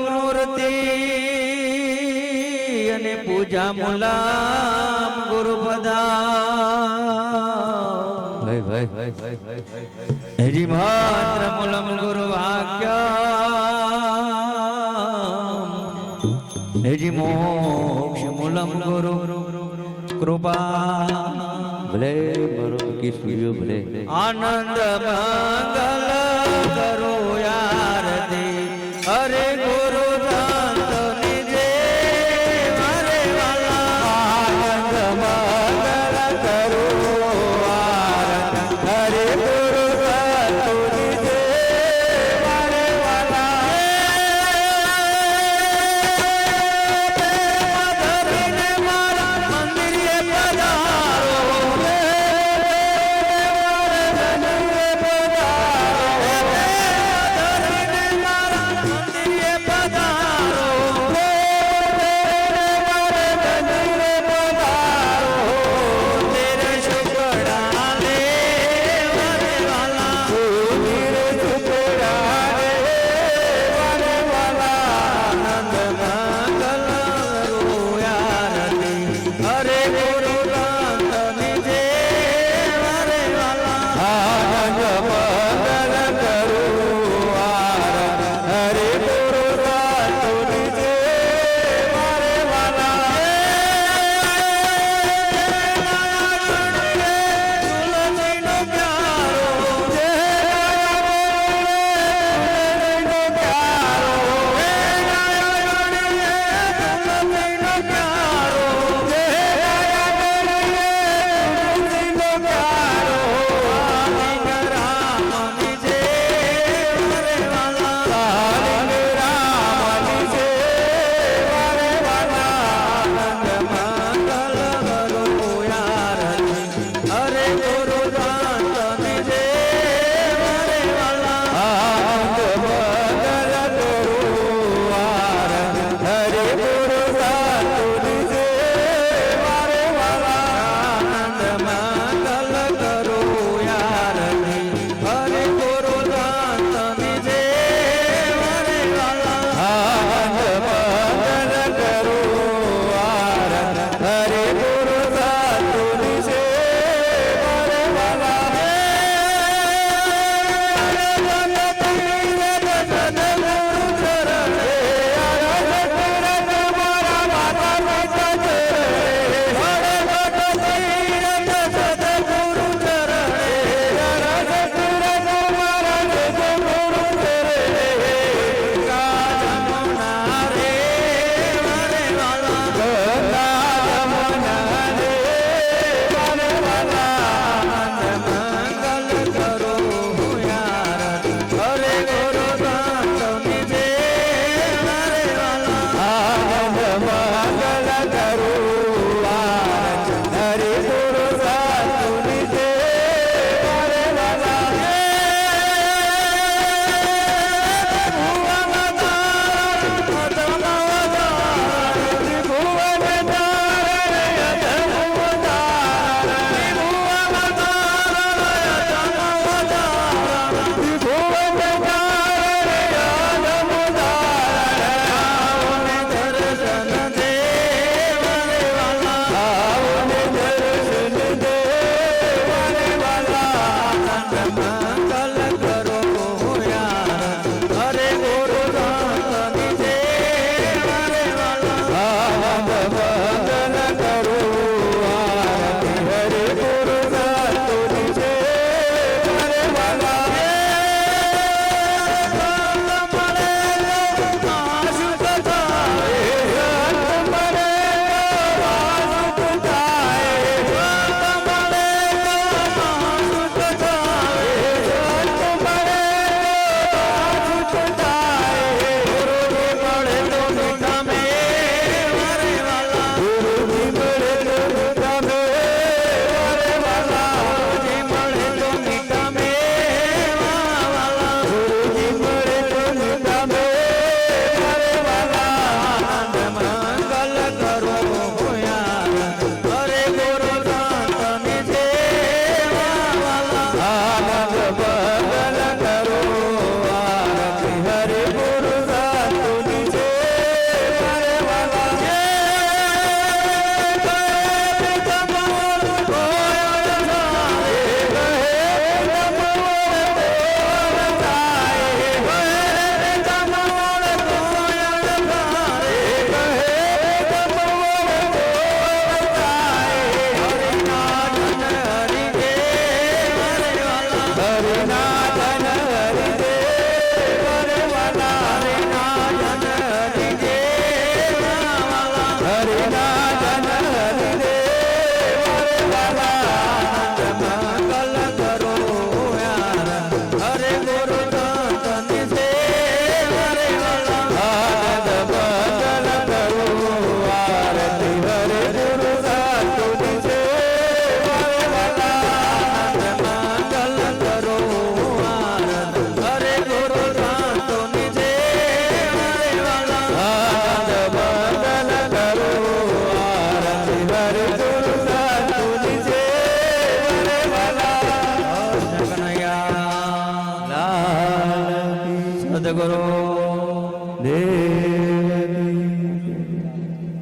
મૂર્તિ અને પૂજા મુલામ ગુરુ પદા ભાઈ ભાઈ ભાઈ ભાઈ ભાઈ ભાઈ હજી માત્ર મુલમ ગુરુ વાક્ય હજી મોક્ષ મુલમ ગુરુ. કૃપા. ભલે મારો કી સૂર્ય ભલે. આનંદ મંગલ કરો.